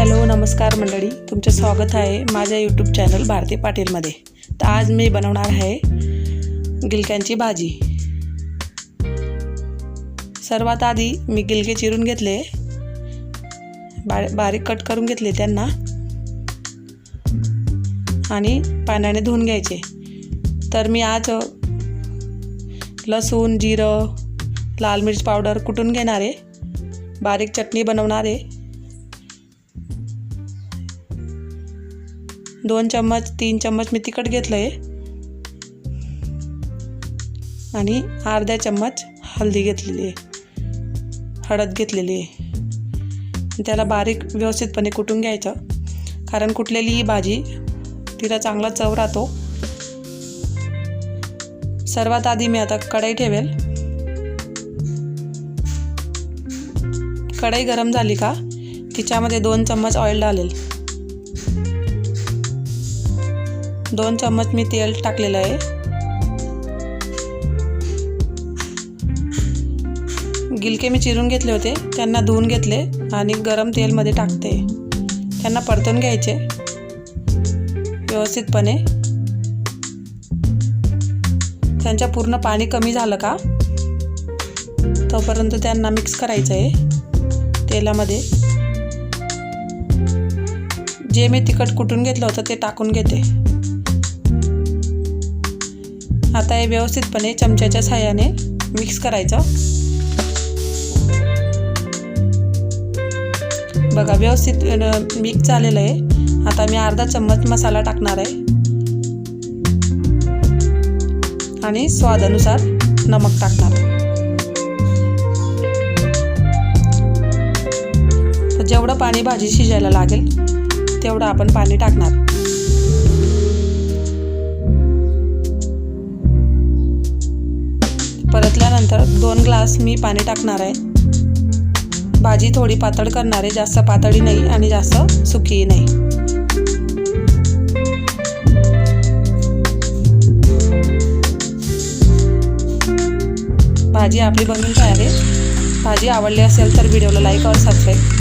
Hello नमस्कार मंडळी. तुमचं स्वागत आहे माझ्या यूट्यूब चॅनल भारती पाटीलमध्ये. तर आज मी बनवणार आहे गिलक्यांची भाजी. सर्वात आधी मी गिलके चिरून घेतले. बा बारीक कट करून घेतले त्यांना. आणि पाण्याने धुवून घ्यायचे. तर मी आज लसूण जिरं लाल मिरच पावडर कुटून घेणार आहे? बारीक चटणी बनवणार दोन चम्मच तीन चम्मच मी तिखट घेतलं आहे आणि अर्धा चम्मच हळदी घेतलेली आहे. हळद घेतलेली आहे. त्याला बारीक व्यवस्थितपणे कुटून घ्यायचं. कारण कुटलेली ही भाजी तिला चांगला चव राहतो. सर्वात आधी मी आता कढई ठेवेल. कढई गरम झाली का तिच्यामध्ये दोन चम्मच ऑइल डालेल. दोन चम्मच मी तेल टाकलेलं आहे. गिलके मी चिरून घेतले होते त्यांना धुवून घेतले आणि गरम तेलमध्ये टाकते. त्यांना परतून घ्यायचे. व्यवस्थितपणे. त्यांच्या पूर्ण पाणी कमी झालं का? तोपर्यंत त्यांना मिक्स करायचं आहे तेलामध्ये. जे मी तिखट कुटून घेतलं होतं ते टाकून घेते. आता हे व्यवस्थितपणे चमच्याच्या साह्याने मिक्स करायचं. बघा व्यवस्थित मिक्स झालेलं आहे. आता मी अर्धा चम्मच मसाला टाकणार आहे. आणि स्वादानुसार नमक टाकणार जेवढं पाणी भाजी शिजायला लागेल तेवढं आपण पाणी टाकणार. त्यानंतर दोन ग्लास मी पाणी टाकणार आहे. भाजी थोडी पातळ करणार आहे जास्त पातळी नाही आणि जास्त सुकी नाही. भाजी आपली बनून काय आहे. भाजी आवडली असेल तर व्हिडिओला लाईक और सबस्क्राईब